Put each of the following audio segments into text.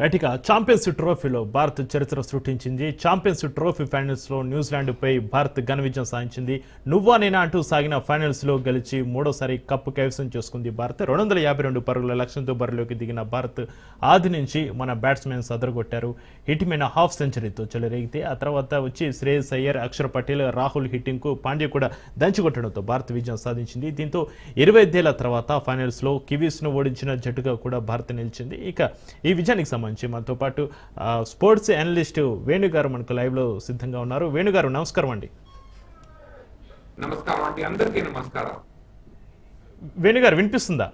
Right ఇక champions ట్రోఫీలో భారత్ చరిత్ర సృష్టించింది. ఛాంపియన్స్ ట్రోఫీ ఫైనల్స్లో న్యూజిలాండ్పై భారత్ ఘన విజయం సాధించింది. నువ్వా నేనా అంటూ సాగిన ఫైనల్స్లో గెలిచి మూడోసారి కప్పు కైవసం చేసుకుంది భారత్. రెండు వందల యాభై రెండు పరుగుల లక్ష్యంతో బరిలోకి దిగిన భారత్ ఆది నుంచి మన బ్యాట్స్మెన్స్ అదరగొట్టారు హిట్మైన హాఫ్ సెంచరీతో చెలరేగితే ఆ తర్వాత వచ్చి శ్రేయస్ అయ్యర్ అక్షర్ పటేల్ రాహుల్ హిట్టింగ్కు పాండ్య కూడా దంచికొట్టడంతో భారత్ విజయం సాధించింది. దీంతో ఇరవై ఐదేళ్ళ తర్వాత ఫైనల్స్లో కివీస్ను ఓడించిన జట్టుగా కూడా భారత్ నిలిచింది. ఇక ఈ విజయానికి సంబంధించి మనతో పాటు స్పోర్ట్స్ అనలిస్ట్ వేణు గారు మనకు లైవ్లో సిద్ధంగా ఉన్నారు. వేణు గారు నమస్కారం అండి. నమస్కారం అండి. అందరికీ నమస్కారం. వేణు గారు వినిపిస్తుందా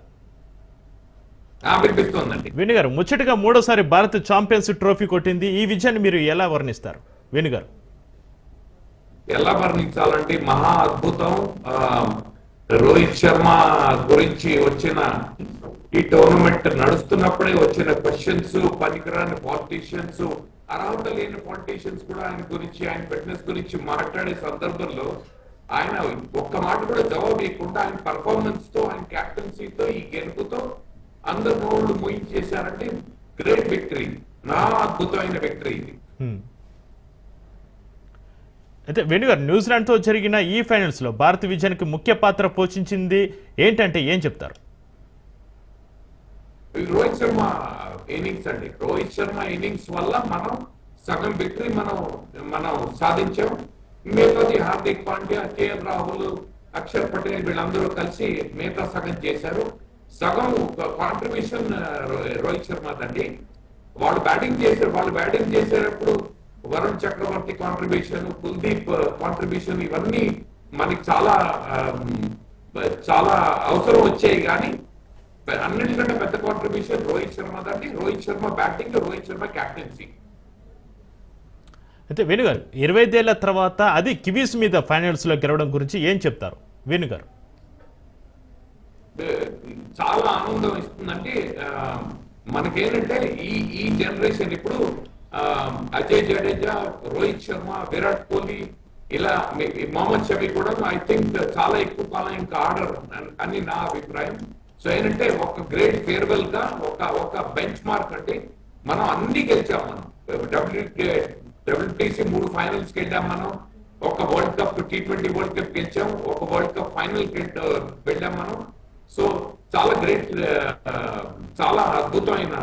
వినిపిస్తోందండి. వేణు గారు ముచ్చటగా మూడోసారి భారత్ ఛాంపియన్స్ ట్రోఫీ కొట్టింది. ఈ విజయాన్ని మీరు ఎలా వర్ణిస్తారు? వేణు గారు ఎలా వర్ణించాలంటే మహా అద్భుతం. రోహిత్ శర్మ గురించి వచ్చిన ఈ టోర్నమెంట్ నడుస్తున్నప్పుడే వచ్చిన క్వశ్చన్స్ పనికిరాని పాలిటీషియన్స్ అర్హత లేని పాలిటీషియన్స్ కూడా ఆయన గురించి ఆయన ఫిట్నెస్ గురించి మాట్లాడే సందర్భంలో ఆయన ఒక్క మాట కూడా జవాబు ఇవ్వకుండా ఆయన పర్ఫార్మెన్స్తో ఆయన క్యాప్టెన్సీతో ఈ గెలుపుతో అందరు నోళ్ళు ముయించేశారంటే గ్రేట్ విక్టరీ నా అద్భుతమైన విక్టరీ ఇది. అయితే వేణు న్యూజిలాండ్తో జరిగిన ఈ ఫైనల్స్లో భారత విజయానికి ముఖ్య పాత్ర పోషించింది ఏంటంటే ఏం చెప్తారు? రోహిత్ శర్మ ఇన్నింగ్స్ అండి. రోహిత్ శర్మ ఇన్నింగ్స్ వల్ల మనం సగం విక్టరీ మనం మనం సాధించాం. మిగతాది హార్దిక్ పాండ్యా కేఎల్ రాహుల్ అక్షర్ పటేల్ వీళ్ళందరూ కలిసి మిగతా సగం చేశారు. సగం కాంట్రిబ్యూషన్ రోహిత్ శర్మదండి. వాళ్ళు బ్యాటింగ్ చేశారు వాళ్ళు బ్యాటింగ్ చేసేటప్పుడు వరుణ్ చక్రవర్తి కాంట్రిబ్యూషన్ కుల్దీప్ కాంట్రిబ్యూషన్ ఇవన్నీ మనకి చాలా చాలా అవసరం వచ్చాయి. కానీ అన్నిటికంటే పెద్ద కాంట్రిబ్యూషన్ రోహిత్ శర్మ దండి రోహిత్ శర్మ బ్యాటింగ్ రోహిత్ శర్మ క్యాప్టెన్సీ అయితే వేణు గారు ఇరవై ఐదేళ్ళ తర్వాత అది కివీస్ మీద ఫైనల్స్లో గెలవడం గురించి ఏం చెప్తారు? వేణు గారు చాలా ఆనందం ఇస్తుందంటే మనకేంటంటే ఈ ఈ జనరేషన్ ఇప్పుడు అజయ్ జడేజా రోహిత్ శర్మ విరాట్ కోహ్లీ ఇలా మొహమ్మద్ షమి కూడా ఐ థింక్ చాలా ఎక్కువ కాలం ఇంకా ఆర్డర్ అని నా అభిప్రాయం. సో ఏంటంటే ఒక గ్రేట్ ఫేర్వెల్గా ఒక ఒక బెంచ్ మార్క్ అంటే మనం అన్ని గెలిచాం మనం. డబ్ల్యూ డబ్ల్యూటీసీ మూడు ఫైనల్స్ వెళ్ళాం మనం. ఒక world cup T twenty world cup గెలిచాం. ఒక వరల్డ్ కప్ ఫైనల్ వెళ్ళాం మనం. సో చాలా గ్రేట్ చాలా అద్భుతమైన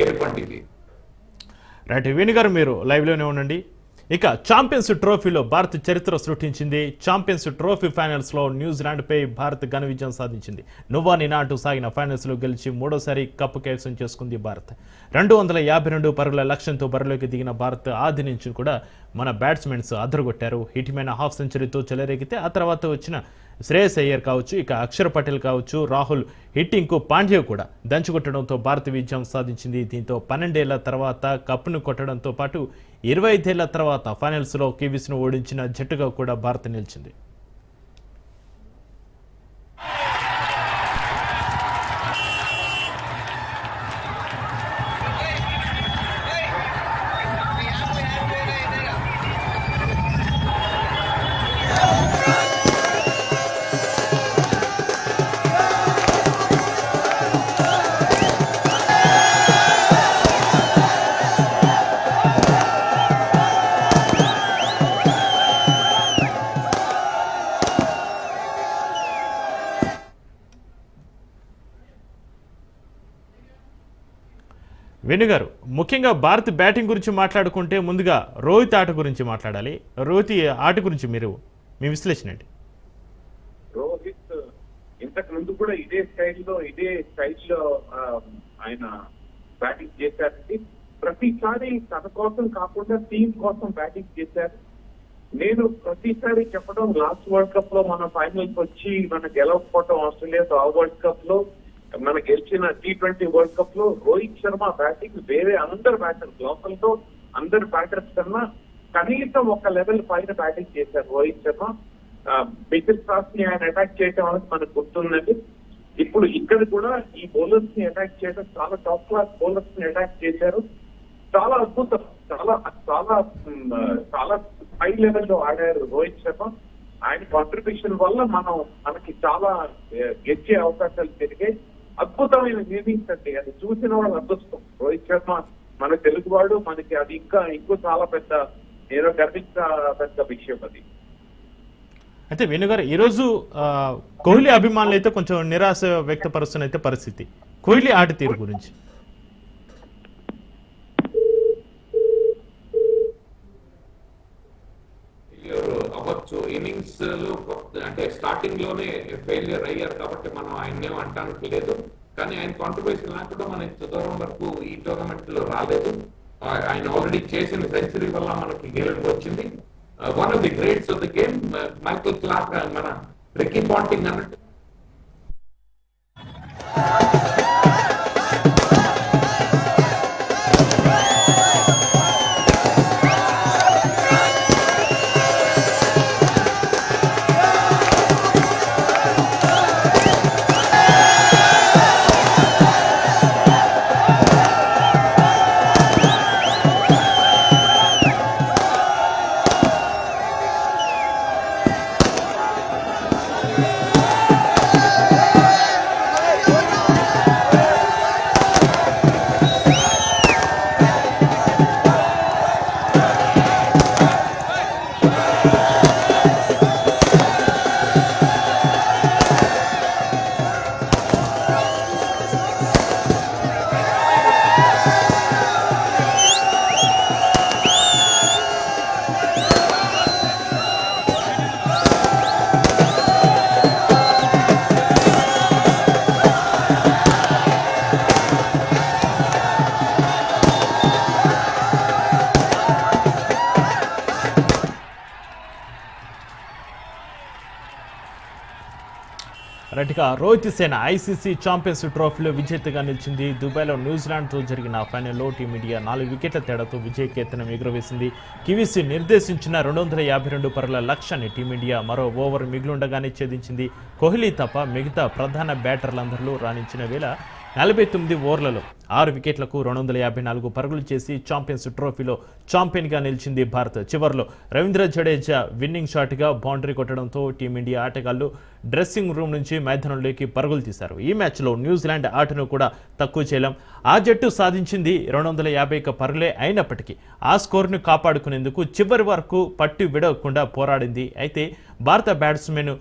గెలుపు అండి ఇది. రైట్ వేణు గారు మీరు లైవ్లోనే ఉండండి. ఇక ఛాంపియన్స్ ట్రోఫీలో భారత్ చరిత్ర సృష్టించింది. ఛాంపియన్స్ ట్రోఫీ ఫైనల్స్లో న్యూజిలాండ్పై భారత్ ఘన విజయం సాధించింది. నువ్వా నినా అంటూ సాగిన ఫైనల్స్లో గెలిచి మూడోసారి కప్పు కైవసం చేసుకుంది భారత్. రెండు వందల యాభై రెండు పరుగుల లక్ష్యంతో బరిలోకి దిగిన భారత్ ఆది నుంచి కూడా మన బ్యాట్స్మెన్స్ అదరగొట్టారు. హిట్మైన హాఫ్ సెంచరీతో చెలరేగితే ఆ తర్వాత వచ్చిన శ్రేయస్ అయ్యర్ కావచ్చు ఇక అక్షర్ పటేల్ కావచ్చు రాహుల్ హిట్టింగ్కు పాండ్య కూడా దంచుకొట్టడంతో భారత విజయం సాధించింది. దీంతో పన్నెండేళ్ళ తర్వాత కప్పును కొట్టడంతో పాటు ఇరవై ఐదేళ్ళ తర్వాత ఫైనల్స్లో కివీస్ను ఓడించిన జట్టుగా కూడా భారత్ నిలిచింది. వేణుగారు ముఖ్యంగా భారత్ బ్యాటింగ్ గురించి మాట్లాడుకుంటే ముందుగా రోహిత్ ఆట గురించి మాట్లాడాలి. రోహిత్ ఆట గురించి మీరు మీ విశ్లేషణ ఏంటి? రోహిత్ ఇంతకు ముందు కూడా ఇదే స్టైల్లో ఇదే స్టైల్లో ఆయన బ్యాటింగ్ చేశారండి ప్రతిసారి తన కోసం కాకుండా టీం కోసం బ్యాటింగ్ చేశారు. నేను ప్రతిసారి చెప్పడం లాస్ట్ వరల్డ్ కప్లో మన ఫైనల్స్ వచ్చి మనం గెలవకపోవటం ఆస్ట్రేలియాతో ఆ వరల్డ్ కప్లో మన గెలిచిన టీ ట్వంటీ వరల్డ్ కప్లో రోహిత్ శర్మ బ్యాటింగ్ వేరే అందరు బ్యాటర్స్ లోకల్తో అందరు బ్యాటర్స్ కన్నా కనీసం ఒక లెవెల్ పైన బ్యాటింగ్ చేశారు రోహిత్ శర్మ. మిడిల్ క్లాస్ని ఆయన అటాక్ చేయడం అనేది మనకు గుర్తుందండి. ఇప్పుడు ఇక్కడ కూడా ఈ బౌలర్స్ని అటాక్ చేయడం చాలా టాప్ క్లాస్ బౌలర్స్ని అటాక్ చేశారు. చాలా అద్భుతం చాలా చాలా చాలా హై లెవెల్లో ఆడారు రోహిత్ శర్మ. ఆయన కాంట్రిబ్యూషన్ వల్ల మనం మనకి చాలా గెలిచే అవకాశాలు పెరిగాయి. అద్భుతమైన ఇన్నింగ్స్ అండి అది చూసిన వాళ్ళు అదృష్టం. రోహిత్ శర్మ మన తెలుగువాడు మనకి అది ఇంకా ఇంకో చాలా పెద్ద నేను గర్వించ పెద్ద విషయం అది. అయితే వేణుగారు ఈరోజు ఆ, కోహ్లీ అభిమానులు అయితే కొంచెం నిరాశ వ్యక్తపరుస్తున్న అయితే పరిస్థితి. కోహ్లీ ఆట తీరు గురించి. ఫెయిల్యూర్ ఇన్నింగ్స్లో అంటే స్టార్టింగ్లోనే ఫెయిలియర్ అయ్యారు కాబట్టి మనం ఆయన ఏమంటానికి అంటానికి లేదు. కానీ ఆయన కాంట్రిబ్యూషన్ లేకుండా మనం ఇంత దూరం వరకు ఈ టోర్నమెంట్లో రాలేదు. ఆయన ఆల్రెడీ చేసిన సెంచరీ వల్ల మనకి గెలుపు వచ్చింది. One of the greats of the game Michael Clarke మన రికీ పాంటింగ్ అన్నట్టు. రైట్గా రోహిత్ సేన ఐసీసీ ఛాంపియన్స్ ట్రోఫీలో విజేతగా నిలిచింది. దుబాయ్లో న్యూజిలాండ్తో జరిగిన ఫైనల్లో టీమిండియా నాలుగు వికెట్ల తేడాతో విజయ కేతనం ఎగురవేసింది. కివీసీ నిర్దేశించిన రెండు వందల యాభై రెండు పరుల లక్ష్యాన్ని టీమిండియా మరో ఓవర్ మిగిలుండగానే ఛేదించింది. కోహ్లీ తప్ప మిగతా ప్రధాన బ్యాటర్లందరూ రాణించిన వేళ నలభై తొమ్మిది ఓవర్లలో ఆరు వికెట్లకు రెండు వందల యాభై నాలుగు పరుగులు చేసి ఛాంపియన్స్ ట్రోఫీలో ఛాంపియన్గా నిలిచింది భారత్. చివరిలో రవీంద్ర జడేజా విన్నింగ్ షాట్గా బౌండరీ కొట్టడంతో టీమిండియా ఆటగాళ్ళు డ్రెస్సింగ్ రూమ్ నుంచి మైదానంలోకి పరుగులు తీశారు. ఈ మ్యాచ్లో న్యూజిలాండ్ ఆటను కూడా తక్కువ చేయలేం. ఆ జట్టు సాధించింది రెండు వందల యాభై ఒక్క పరుగులే అయినప్పటికీ ఆ స్కోర్ను కాపాడుకునేందుకు చివరి వరకు పట్టు విడవకుండా పోరాడింది. అయితే భారత బ్యాట్స్మెన్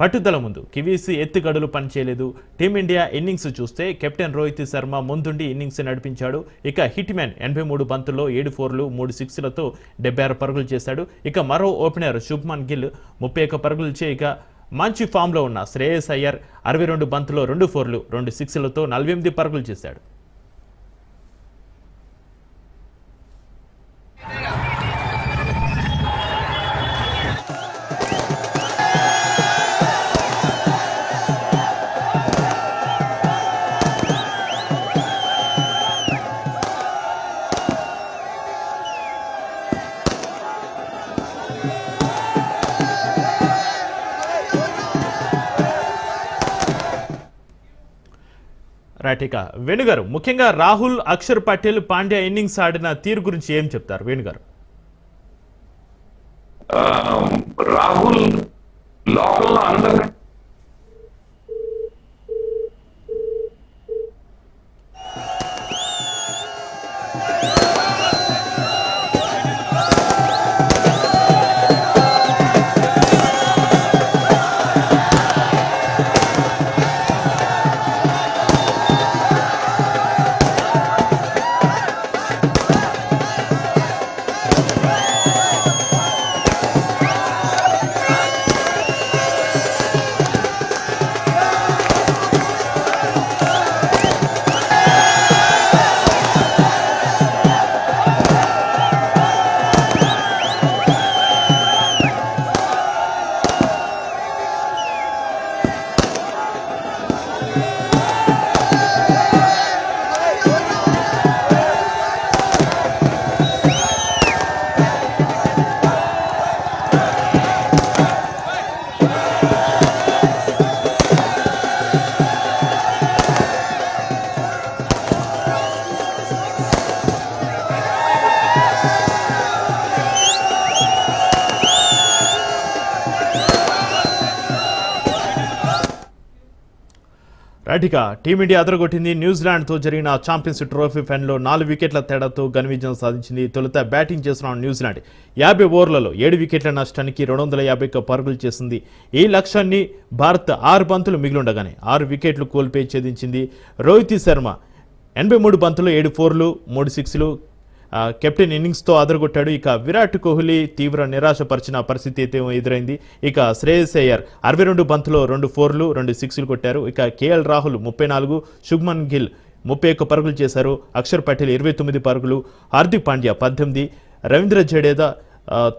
పట్టుదల ముందు. కివీస్ ఎత్తుగడులు పనిచేయలేదు. టీమిండియా ఇన్నింగ్స్ చూస్తే కెప్టెన్ రోహిత్ శర్మ ముందుండి ఇన్నింగ్స్ నడిపించాడు. ఇక హిట్ మ్యాన్ ఎనభై మూడు బంతుల్లో ఏడు ఫోర్లు మూడు సిక్స్లతో డెబ్బై ఆరు పరుగులు చేశాడు. ఇక మరో ఓపెనర్ శుభ్మన్ గిల్ ముప్పై ఒక్క పరుగులు చేయగా మంచి ఫామ్లో ఉన్న శ్రేయస్ అయ్యర్ అరవై రెండు బంతులో రెండు ఫోర్లు రెండు సిక్స్లతో నలభై ఎనిమిది పరుగులు చేశాడు. రైట్ ఇక వేణుగారు ముఖ్యంగా రాహుల్ అక్షర్ పటేల్ పాండ్యా ఇన్నింగ్స్ ఆడిన తీరు గురించి ఏం చెప్తారు? వేణుగారు. రాహుల్ లోపల అందరికంటే రైట్ టీమిండియా అదరగొట్టింది. న్యూజిలాండ్తో జరిగిన ఛాంపియన్స్ ట్రోఫీ ఫైనల్లో నాలుగు వికెట్ల తేడాతో ఘన విజయం సాధించింది. తొలుత బ్యాటింగ్ చేసిన న్యూజిలాండ్ యాభై ఓవర్లలో ఏడు వికెట్ల నష్టానికి రెండు వందల యాభై పరుగులు చేసింది. ఈ లక్ష్యాన్ని భారత్ ఆరు బంతులు మిగిలిండగానే ఆరు వికెట్లు కోల్పోయి ఛేదించింది. రోహిత్ శర్మ ఎనభై మూడు బంతులు ఏడు ఫోర్లు మూడు సిక్స్లు కెప్టెన్ ఇన్నింగ్స్తో అదరగొట్టాడు ఇక విరాట్ కోహ్లీ తీవ్ర నిరాశపరిచిన పరిస్థితి అయితే ఎదురైంది. ఇక శ్రేయస్ అయ్యర్ అరవై రెండు బంతులో రెండు ఫోర్లు రెండు సిక్స్లు కొట్టారు. ఇక కేఎల్ రాహుల్ ముప్పై నాలుగు శుభ్మన్ గిల్ ముప్పై ఒక్క పరుగులు చేశారు. అక్షర్ పటేల్ ఇరవై తొమ్మిది పరుగులు హార్దిక్ పాండ్యా పద్దెనిమిది రవీంద్ర జడేజా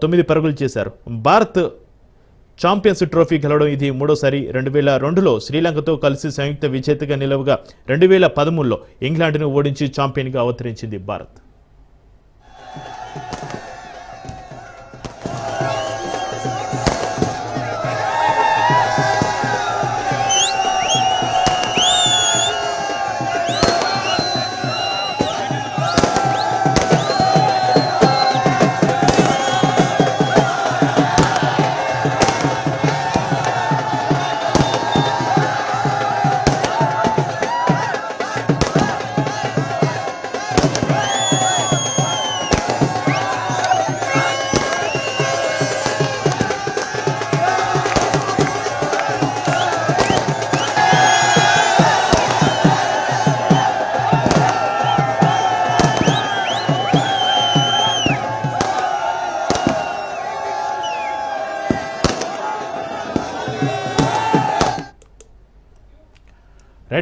తొమ్మిది పరుగులు చేశారు. భారత్ ఛాంపియన్స్ ట్రోఫీ గెలవడం ఇది మూడోసారి. రెండు వేల రెండులో శ్రీలంకతో కలిసి సంయుక్త విజేతగా నిలవగా రెండు వేల పదమూడులో ఇంగ్లాండ్ను ఓడించి ఛాంపియన్గా అవతరించింది భారత్.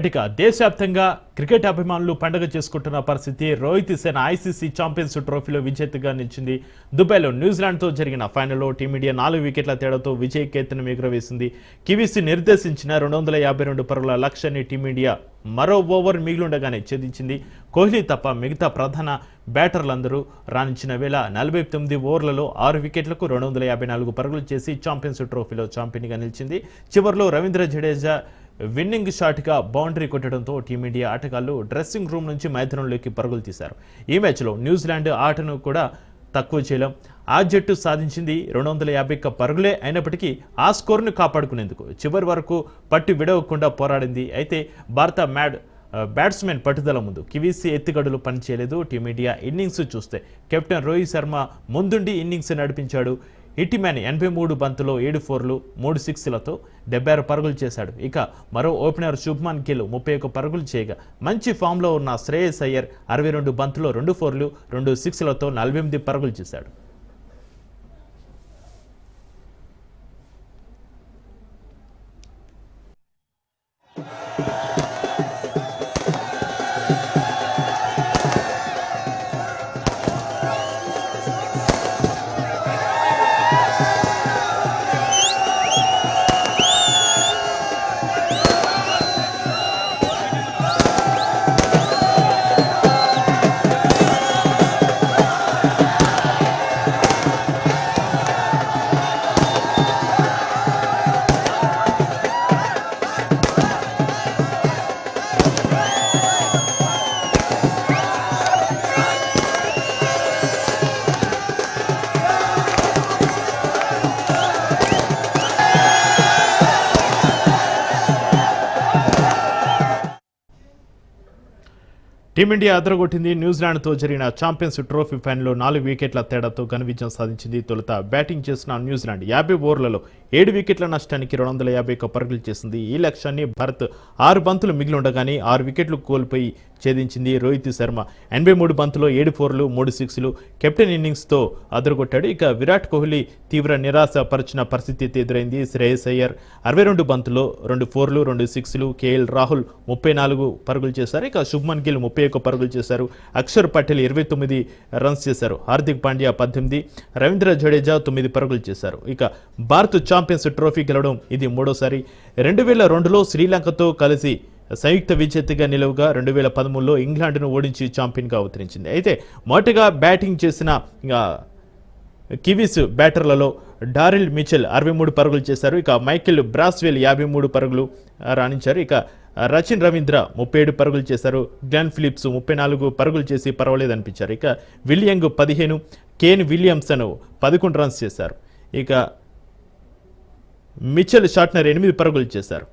ఇక దేశవ్యాప్తంగా క్రికెట్ అభిమానులు పండుగ చేసుకుంటున్న పరిస్థితి. రోహిత్ సేన ఐసీసీ ఛాంపియన్స్ ట్రోఫీలో విజేతగా నిలిచింది. దుబాయ్లో న్యూజిలాండ్తో జరిగిన ఫైనల్లో టీమిండియా నాలుగు వికెట్ల తేడాతో విజయ్ కేతనం ఎగురవేసింది. కివీసీ నిర్దేశించిన రెండు వందల యాభై రెండు పరుగుల లక్ష్యాన్ని టీమిండియా మరో ఓవర్ మిగిలిండగానే ఛేదించింది. కోహ్లీ తప్ప మిగతా ప్రధాన బ్యాటర్లందరూ రాణించిన వేళ నలభై తొమ్మిది ఓవర్లలో ఆరు వికెట్లకు రెండు వందల యాభై నాలుగు పరుగులు చేసి ఛాంపియన్స్ ట్రోఫీలో ఛాంపియన్గా నిలిచింది. చివరిలో రవీంద్ర జడేజా విన్నింగ్ షాట్గా బౌండరీ కొట్టడంతో టీమిండియా ఆటగాళ్ళు డ్రెస్సింగ్ రూమ్ నుంచి మైదానంలోకి పరుగులు తీశారు. ఈ మ్యాచ్లో న్యూజిలాండ్ ఆటను కూడా తక్కువ చేయలేం. ఆ జట్టు సాధించింది రెండు వందల యాభై ఒక్క పరుగులే అయినప్పటికీ ఆ స్కోర్ను కాపాడుకునేందుకు చివరి వరకు పట్టు విడవకుండా పోరాడింది. అయితే భారత మ్యాడ్ బ్యాట్స్మెన్ పట్టుదల ముందు కివీసీ ఎత్తుగడులు పనిచేయలేదు. టీమిండియా ఇన్నింగ్స్ చూస్తే కెప్టెన్ రోహిత్ శర్మ ముందుండి ఇన్నింగ్స్ నడిపించాడు. హిట్మ్యాన్ ఎనభై మూడు బంతులో ఏడు ఫోర్లు మూడు సిక్స్లతో డెబ్బై ఆరు పరుగులు చేశాడు. ఇక మరో ఓపెనర్ శుభ్మన్ గిల్ ముప్పై ఒక్క పరుగులు చేయగా మంచి ఫామ్లో ఉన్న శ్రేయస్ అయ్యర్ అరవై రెండు బంతులో రెండు ఫోర్లు రెండు సిక్స్లతో నలభై ఎనిమిది పరుగులు చేశాడు. టీమిండియా అదరగొట్టింది న్యూజిలాండ్తో జరిగిన ఛాంపియన్స్ ట్రోఫీ ఫైనల్లో నాలుగు వికెట్ల తేడాతో ఘన విజయం సాధించింది తొలుత బ్యాటింగ్ చేసిన న్యూజిలాండ్. యాభై ఓవర్లలో ఏడు వికెట్ల నష్టానికి రెండు వందల యాభై ఒక్క పరుగులు చేసింది. ఈ లక్ష్యాన్ని భారత్ ఆరు బంతులు మిగిలి ఉండగానే ఆరు వికెట్లు కోల్పోయి ఛేదించింది రోహిత్ శర్మ. ఎనభై మూడు బంతులో ఏడు ఫోర్లు మూడు సిక్స్లు. కెప్టెన్ ఇన్నింగ్స్తో అదరగొట్టాడు. ఇక విరాట్ కోహ్లీ తీవ్ర నిరాశపరచిన పరిస్థితి ఎదురైంది శ్రేయస్ అయ్యర్. అరవై రెండు బంతులో రెండు ఫోర్లు రెండు సిక్స్లు. కేఎల్ రాహుల్ ముప్పై నాలుగు పరుగులు చేశారు. ఇక శుభ్మన్ గిల్ ముప్పై ఒక్క పరుగులు చేశారు. అక్షర్ పటేల్ ఇరవై తొమ్మిది రన్స్ చేశారు. హార్దిక్ పాండ్యా పద్దెనిమిది. రవీంద్ర జడేజా తొమ్మిది పరుగులు చేశారు. ఇక భారత్ ఛాంపియన్స్ ట్రోఫీ గెలవడం ఇది మూడోసారి. రెండు వేల రెండులో శ్రీలంకతో కలిసి సంయుక్త విజేతగా నిలువుగా రెండు వేల పదమూడులో ఇంగ్లాండ్ను ఓడించి ఛాంపియన్గా అవతరించింది. అయితే మొదటగా బ్యాటింగ్ చేసిన కివీస్ బ్యాటర్లలో డారిల్ మిచెల్ అరవై మూడు పరుగులు చేశారు. ఇక మైకెల్ బ్రాస్వెల్ యాభై మూడు పరుగులు రాణించారు. ఇక రచిన్ రవీంద్ర ముప్పై ఏడు పరుగులు చేశారు. గ్లాన్ ఫిలిప్స్ ముప్పై నాలుగు పరుగులు చేసి పర్వాలేదు అనిపించారు ఇక విలియంగ్ పదిహేను కేన్ విలియమ్సన్ పదకొండు రన్స్ చేశారు. ఇక మిచెల్ షాట్నర్ ఎనిమిది పరుగులు చేశారు.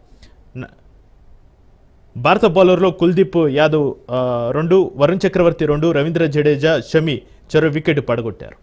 భారత బౌలర్లో కుల్దీప్ యాదవ్ రెండు వరుణ్ చక్రవర్తి రెండు రవీంద్ర జడేజా షమి చెరో వికెట్ పడగొట్టారు.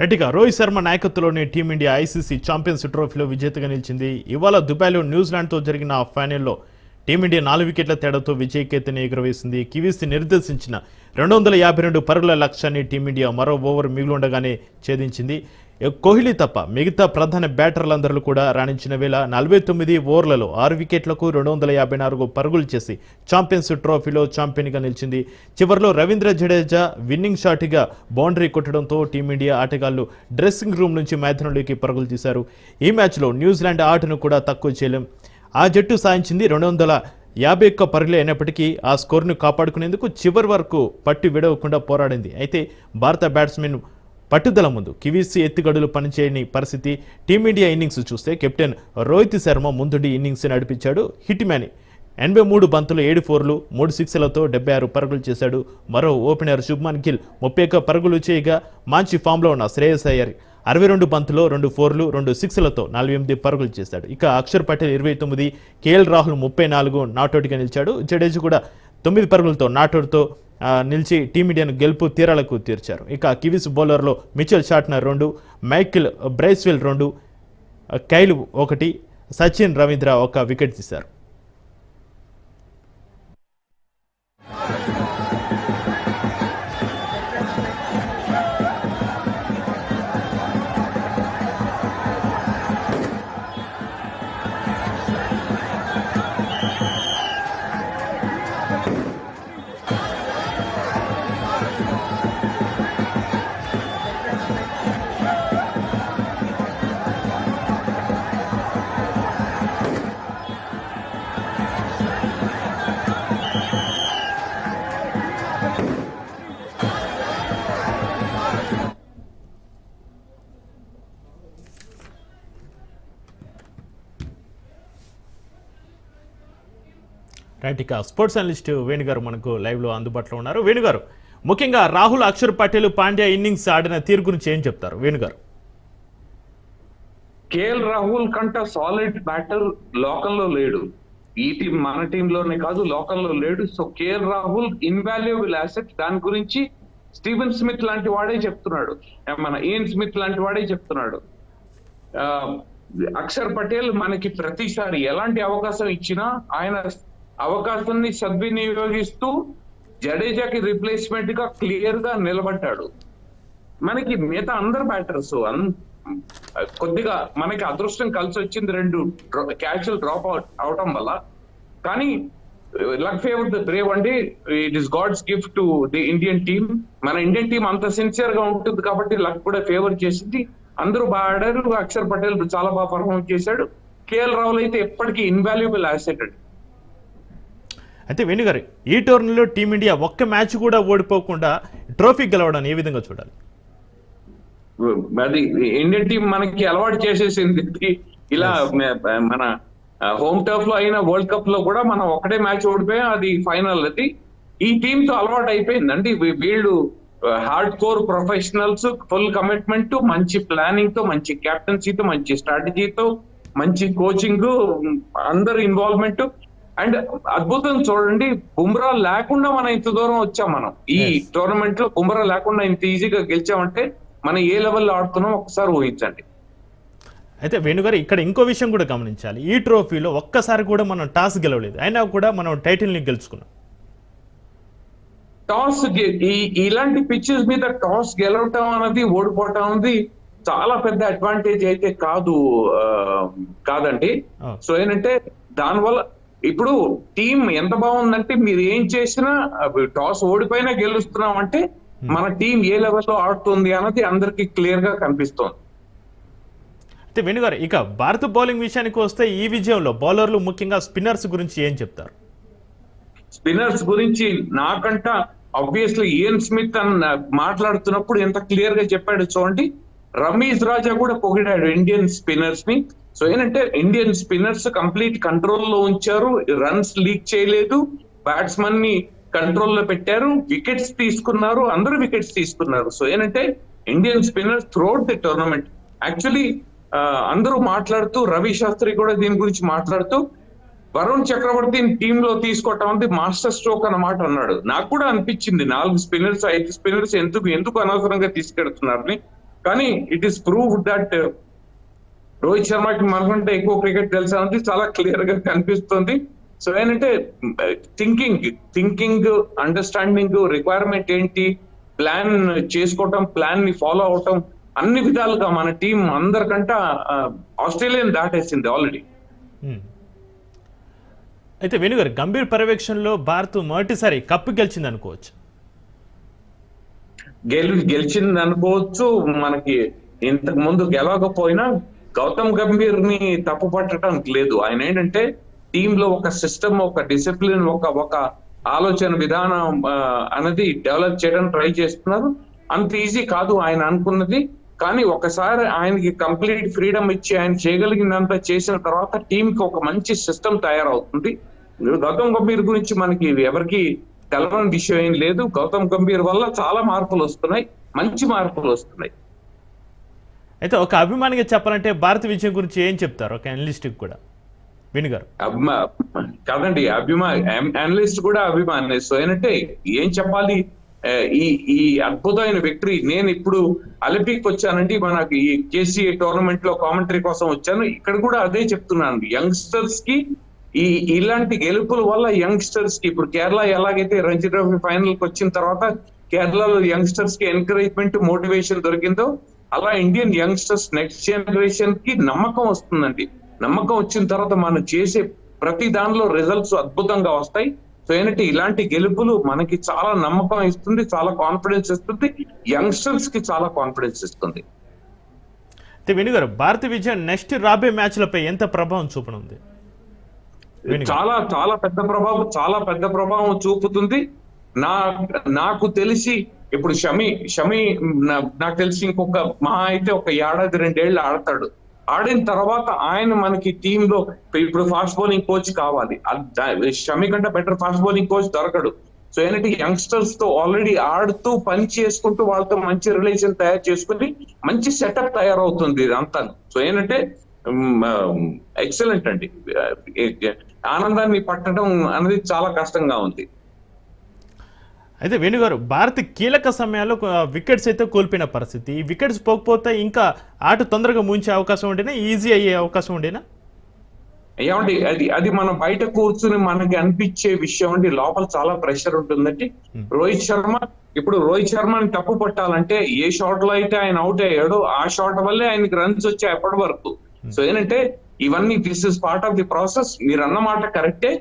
రెడ్డిగా రోహిత్ శర్మ నాయకత్వంలోని టీమిండియా ఐసీసీ ఛాంపియన్స్ ట్రోఫీలో విజేతగా నిలిచింది. ఇవాళ దుబాయ్లో న్యూజిలాండ్తో జరిగిన ఫైనల్లో టీమిండియా నాలుగు వికెట్ల తేడాతో విజయకేతని ఎగురవేసింది. కివీస్ నిర్దేశించిన రెండు వందల యాభై రెండు పరుగుల లక్ష్యాన్ని టీమిండియా మరో ఓవర్ మిగిలిండగానే ఛేదించింది. కోహ్లీ తప్ప మిగతా ప్రధాన బ్యాటర్లందరూ కూడా రాణించిన వేళ నలభై తొమ్మిది ఓవర్లలో ఆరు వికెట్లకు రెండు వందల యాభై నాలుగు పరుగులు చేసి ఛాంపియన్స్ ట్రోఫీలో ఛాంపియన్గా నిలిచింది. చివరిలో రవీంద్ర జడేజా విన్నింగ్ షాట్గా బౌండరీ కొట్టడంతో టీమిండియా ఆటగాళ్ళు డ్రెస్సింగ్ రూమ్ నుంచి మైదానంలోకి పరుగులు తీశారు. ఈ మ్యాచ్లో న్యూజిలాండ్ ఆటను కూడా తక్కువ చేయలేం. ఆ జట్టు సాధించింది రెండు వందల యాభై ఒక్క పరుగులే అయినప్పటికీ ఆ స్కోర్ను కాపాడుకునేందుకు చివరి వరకు పట్టు విడవకుండా పోరాడింది. అయితే భారత బ్యాట్స్మెన్ పట్టుదల ముందు. కివీస్ ఎత్తుగడులు పనిచేయని పరిస్థితి. టీమిండియా ఇన్నింగ్స్ చూస్తే కెప్టెన్ రోహిత్ శర్మ ముందుండి ఇన్నింగ్స్ నడిపించాడు. హిట్ మ్యాన్ ఎనభై మూడు బంతులు ఏడు ఫోర్లు మూడు సిక్స్లతో డెబ్బై ఆరు పరుగులు చేశాడు. మరో ఓపెనర్ శుభ్మన్ గిల్ ముప్పై ఒక్క పరుగులు చేయగా మంచి ఫామ్లో ఉన్న శ్రేయస్ అయ్యర్ అరవై రెండు బంతులో రెండు ఫోర్లు రెండు సిక్స్లతో నలభై ఎనిమిది పరుగులు చేశాడు. ఇక అక్షర్ పటేల్ ఇరవై తొమ్మిది కేఎల్ రాహుల్ ముప్పై నాలుగు నాట్అవుట్గా నిలిచాడు. జడేజా కూడా తొమ్మిది పరుగులతో నాట్అవుట్తో నిలిచి టీమిండియాను గెలుపు తీరాలకు తీర్చారు. ఇక కివీస్ బౌలర్లో మిచెల్ షాట్నర్ రెండు మైకిల్ బ్రైస్వెల్ రెండు కైలు ఒకటి సచిన్ రవీంద్ర ఒక వికెట్ తీశారు. రైట్ ఇక స్పోర్ట్స్ అనలిస్ట్ వేణుగారు మనకు లైవ్లో అందుబాటులో ఉన్నారు. వేణుగారు ముఖ్యంగా రాహుల్ అక్షర్ పటేల్ పాండ్యా ఇన్నింగ్స్ ఆడిన తీరు గురించి ఏం చెప్తారు? వేణుగారు. కేఎల్ రాహుల్ కంట సాలిడ్ బ్యాటర్ లోకంలో లేడు. ఈ టీం మన టీంలోనే కాదు లోకంలో లేడు. So KL Rahul invaluable asset దాని గురించి స్టీవెన్ స్మిత్ లాంటి వాడే చెప్తున్నాడు. మన ఇయన్ స్మిత్ లాంటి వాడే చెప్తున్నాడు. అక్షర్ పటేల్ మనకి ప్రతిసారి ఎలాంటి అవకాశం ఇచ్చినా ఆయన అవకాశాన్ని సద్వినియోగిస్తూ జడేజాకి రిప్లేస్మెంట్గా క్లియర్గా నిలబడ్డాడు. మనకి మిగతా అందరు బ్యాటర్స్ కొద్దిగా మనకి అదృష్టం కలిసి వచ్చింది రెండు క్యాచువల్ డ్రాప్ అవుట్ అవటం వల్ల. కానీ లక్ ఫేవర్ ద బ్రేవ్ అండి. It is God's gift to the Indian team మన ఇండియన్ టీం అంత సిన్సియర్గా ఉంటుంది కాబట్టి లక్ కూడా ఫేవర్ చేసింది. అందరూ బాగా ఆడారు. అక్షర్ పటేల్ చాలా బాగా పర్ఫార్మ్ చేశాడు. కేఎల్ రాహుల్ అయితే ఎప్పటికీ ఇన్వాల్యుబుల్ యాసెట్ అండి. అయితే వేణు గారు ఈ టోర్నీలో టీమిండియా ఒక్క మ్యాచ్ కూడా ఓడిపోకుండా ట్రోఫీ గెలవడాన్ని ఏ విధంగా చూడాలి? అది ఇండియన్ టీం మనకి అలవాటు చేసేసింది. ఇలా మన హోమ్ టర్ఫ్లో అయిన వరల్డ్ కప్లో కూడా మనం ఒకటే మ్యాచ్ ఓడిపోయాం. అది ఫైనల్. అది ఈ టీమ్తో అలవాటు అయిపోయిందండి. వీ- వీళ్ళు hard core professionals full commitment మంచి ప్లానింగ్తో మంచి కెప్టెన్సీతో మంచి స్ట్రాటజీతో మంచి కోచింగ్ అందరు ఇన్వాల్వ్మెంట్ అండ్ అద్భుతం చూడండి బుమ్రా లేకుండా మనం ఇంత దూరం వచ్చాం మనం. ఈ. టోర్నమెంట్లో బుమ్రా లేకుండా ఇంత ఈజీగా గెలిచామంటే మనం ఏ లెవెల్లో ఆడుతున్నాం ఒకసారి ఊహించండి. అయితే వేణుగారు ఇక్కడ ఇంకో విషయం కూడా గమనించాలి. ఈ ట్రోఫీలో ఒక్కసారి కూడా మనం టాస్ గెలవలేదు. అయినా కూడా మనం టైటిల్ని గెలుచుకున్నాం. టాస్ ఇలాంటి పిచ్చెస్ మీద టాస్ గెలవటం అనేది ఓడిపోవటం అనేది చాలా పెద్ద అడ్వాంటేజ్ అయితే కాదు కాదండి. సో ఏంటంటే దానివల్ల ఇప్పుడు టీం ఎంత బాగుందంటే మీరు ఏం చేసినా టాస్ ఓడిపోయినా గెలుస్తున్నాం అంటే మన టీం ఏ లెవెల్లో ఆడుతుంది అన్నది అందరికి క్లియర్గా కనిపిస్తోంది. అయితే వేణుగారు ఇక భారత బౌలింగ్ విషయానికి వస్తే ఈ విజయంలో బౌలర్లు ముఖ్యంగా స్పిన్నర్స్ గురించి ఏం చెప్తారు? స్పిన్నర్స్ గురించి నాకంట ఆబ్వియస్లీ ఇయన్ స్మిత్ అని మాట్లాడుతున్నప్పుడు ఎంత క్లియర్గా చెప్పాడు చూడండి. రమీజ్ రాజా కూడా పొగిడాడు ఇండియన్ స్పిన్నర్స్ని. సో ఏంటంటే ఇండియన్ స్పిన్నర్స్ కంప్లీట్ కంట్రోల్లో ఉంచారు రన్స్ లీక్ చేయలేదు బ్యాట్స్మెన్ని కంట్రోల్లో పెట్టారు వికెట్స్ తీసుకున్నారు అందరూ వికెట్స్ తీసుకున్నారు. సో ఏంటంటే Indian spinners throughout the tournament actually అందరూ మాట్లాడుతూ రవి శాస్త్రి కూడా దీని గురించి మాట్లాడుతూ వరుణ్ చక్రవర్తిని టీమ్లో తీసుకోవటం అనేది మాస్టర్ స్ట్రోక్ అన్నమాట అన్నాడు. నాకు కూడా అనిపించింది నాలుగు స్పిన్నర్స్ ఐదు స్పిన్నర్స్ ఎందుకు ఎందుకు అనవసరంగా తీసుకెడుతున్నారని కానీ it is prove that Rohit శర్మకి మనకంటే ఎక్కువ క్రికెట్ తెలుసా అనేది చాలా క్లియర్గా కనిపిస్తుంది. సో ఏంటంటే థింకింగ్ థింకింగ్ అండర్స్టాండింగ్ రిక్వైర్మెంట్ ఏంటి? ప్లాన్ చేసుకోవటం ప్లాన్ని ఫాలో అవటం అన్ని విధాలుగా మన టీం అందరికంట ఆస్ట్రేలియన్ దాటేసింది ఆల్రెడీ హ్మ్. అయితే వేణుగారు గంభీర్ పర్యవేక్షణలో భారత్ మొదటిసారి కప్పు గెలిచింది అనుకోవచ్చు. గెలి గెలిచింది అనుకోవచ్చు. మనకి ఇంతకు ముందు గెలవకపోయినా గౌతమ్ గంభీర్ని తప్పు పట్టడానికి లేదు. ఆయన ఏంటంటే టీమ్లో ఒక సిస్టమ్ ఒక డిసిప్లిన్ ఒక ఒక ఆలోచన విధానం అనేది డెవలప్ చేయడం ట్రై చేస్తున్నారు. అంత ఈజీ కాదు ఆయన అనుకున్నది. కానీ ఒకసారి ఆయనకి కంప్లీట్ ఫ్రీడమ్ ఇచ్చి ఆయన చేయగలిగినంత చేసిన తర్వాత టీమ్కి ఒక మంచి సిస్టమ్ తయారవుతుంది. గౌతమ్ గంభీర్ గురించి మనకి ఎవరికి తెలవని విషయం ఏం లేదు. గౌతమ్ గంభీర్ వల్ల చాలా మార్పులు వస్తున్నాయి. మంచి మార్పులు వస్తున్నాయి. అయితే ఒక అభిమానిగా చెప్పాలంటే భారత విజయం గురించి ఏం చెప్తారు? ఒక అనలిస్ట్కి కూడా. వినిగారు అభిమా కాదండి అభిమా అనలిస్ట్ కూడా అభిమాని. సో ఏంటంటే ఏం చెప్పాలి? ఈ ఈ అద్భుతమైన విక్టరీ నేను ఇప్పుడు ఒలింపిక్ వచ్చానండి. మనకి ఈ కేసీఏ టోర్నమెంట్లో కామెంటరీ కోసం వచ్చాను. ఇక్కడ కూడా అదే చెప్తున్నాను. యంగ్స్టర్స్కి ఈ ఇలాంటి గెలుపుల వల్ల యంగ్స్టర్స్కి ఇప్పుడు కేరళ ఎలాగైతే రంజీ ట్రోఫీ ఫైనల్కి వచ్చిన తర్వాత కేరళలో యంగ్స్టర్స్కి ఎంకరేజ్మెంట్ మోటివేషన్ దొరికిందో అలా ఇండియన్ యంగ్స్టర్స్ నెక్స్ట్ జనరేషన్కి నమ్మకం వస్తుందండి. నమ్మకం వచ్చిన తర్వాత మనం చేసే ప్రతి దానిలో రిజల్ట్స్ అద్భుతంగా వస్తాయి. సో ఏంటంటే ఇలాంటి గెలుపులు మనకి చాలా నమ్మకం ఇస్తుంది చాలా కాన్ఫిడెన్స్ ఇస్తుంది యంగ్స్టర్స్కి చాలా కాన్ఫిడెన్స్ ఇస్తుంది. అయితే వేణుగారు భారత విజయం నెక్స్ట్ రాబోయే మ్యాచ్లపై ఎంత ప్రభావం చూపనుంది. చాలా చాలా పెద్ద ప్రభావం చాలా పెద్ద ప్రభావం చూపుతుంది. నా నాకు తెలిసి ఇప్పుడు షమి షమి నా- నాకు తెలిసి ఇంకొక మహా అయితే ఒక ఏడాది రెండేళ్ళు ఆడతాడు. ఆడిన తర్వాత ఆయన మనకి టీమ్లో ఇప్పుడు ఫాస్ట్ బౌలింగ్ కోచ్ కావాలి. షమి కంటే బెటర్ ఫాస్ట్ బౌలింగ్ కోచ్ దొరకడు. సో ఏంటంటే యంగ్స్టర్స్తో ఆల్రెడీ ఆడుతూ పని చేసుకుంటూ వాళ్ళతో మంచి రిలేషన్ తయారు చేసుకుని మంచి సెటప్ తయారవుతుంది ఇదంతా. సో ఏంటంటే ఎక్సలెంట్ అండి. ఆనందాన్ని పట్టడం అనేది చాలా కష్టంగా ఉంది. అయితే వేణుగారు భారత్ కీలక సమయాల్లో వికెట్స్ అయితే కోల్పోయిన పరిస్థితి. ఈ వికెట్స్ పోకపోతే ఇంకా ఆట తొందరగా ముంచే అవకాశం ఉండేనా? ఈజీ అయ్యే అవకాశం ఉండేనా? ఏమండి అది అది మనం బయట కూర్చుని మనకి అనిపించే విషయం అండి. లోపల చాలా ప్రెషర్ ఉంటుందండి. రోహిత్ శర్మ ఇప్పుడు రోహిత్ శర్మని తప్పు పట్టాలంటే ఏ షాట్లో అయితే ఆయన అవుట్ అయ్యాడో ఆ షాట్ వల్లే ఆయనకి రన్స్ వచ్చాయి అప్పటి వరకు. సో ఏంటంటే ఇవన్నీ this is part of the process మీరు అన్నమాట కరెక్టే.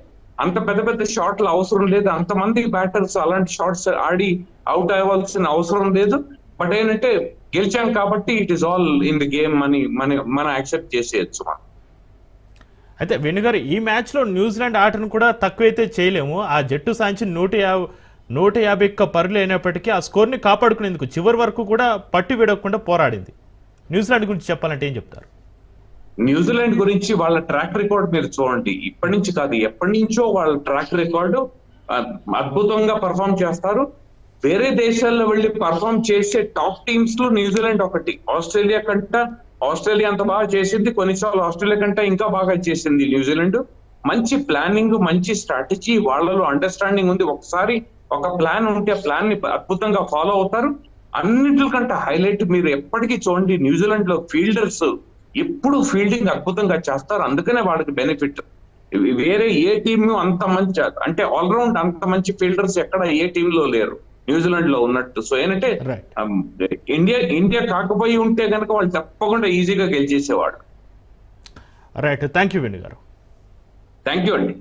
అంత పెద్ద పెద్ద షాట్లు అవసరం లేదు. అంతమంది బ్యాటర్స్ అలాంటి షాట్స్ ఆడి అవుట్ అవ్వాల్సిన అవసరం లేదు. బట్ ఏంటంటే గెలిచాం కాబట్టి it is all in the game అని మన మనం యాక్సెప్ట్ చేసేయచ్చు మనం. అయితే వెనుగారు ఈ మ్యాచ్లో న్యూజిలాండ్ ఆటను కూడా తక్కువైతే చేయలేము. ఆ జట్టు సాంచి నూట యాభై నూట యాభై ఒక్క పరులు అయినప్పటికీ ఆ స్కోర్ని కాపాడుకునేందుకు చివరి వరకు కూడా పట్టు విడవకుండా పోరాడింది. న్యూజిలాండ్ గురించి చెప్పాలంటే ఏం చెప్తారు? న్యూజిలాండ్ గురించి వాళ్ళ ట్రాక్ రికార్డ్ మీరు చూడండి. ఇప్పటి నుంచి కాదు ఎప్పటి నుంచో వాళ్ళ ట్రాక్ రికార్డు అద్భుతంగా పర్ఫామ్ చేస్తారు. వేరే దేశాల్లో వెళ్ళి పర్ఫామ్ చేసే టాప్ టీమ్స్లో న్యూజిలాండ్ ఒకటి. ఆస్ట్రేలియా కంట ఆస్ట్రేలియా అంత బాగా చేసింది కొన్నిసార్లు ఆస్ట్రేలియా కంటే ఇంకా బాగా చేసింది న్యూజిలాండ్. మంచి ప్లానింగ్ మంచి స్ట్రాటజీ వాళ్ళలో అండర్స్టాండింగ్ ఉంది. ఒకసారి ఒక ప్లాన్ ఉంటే ఆ ప్లాన్ని అద్భుతంగా ఫాలో అవుతారు. అన్నిటికంటే హైలైట్ మీరు ఎప్పటికీ చూడండి న్యూజిలాండ్లో ఫీల్డర్స్ ఎప్పుడు ఫీల్డింగ్ అద్భుతంగా చేస్తారు. అందుకనే వాళ్ళకి బెనిఫిట్ వేరే ఏ టీమ్ అంత మంచి అంటే ఆల్రౌండ్ అంత మంచి ఫీల్డర్స్ ఎక్కడ ఏ టీమ్లో లేరు న్యూజిలాండ్లో ఉన్నట్టు. సో ఏంటంటే um, ఇండియా ఇండియా కాకపోయి ఉంటే కనుక వాళ్ళు తప్పకుండా ఈజీగా గెలిచేసేవాడు. రైట్ థ్యాంక్ యూ వేణుగారు థ్యాంక్ యూ అండి.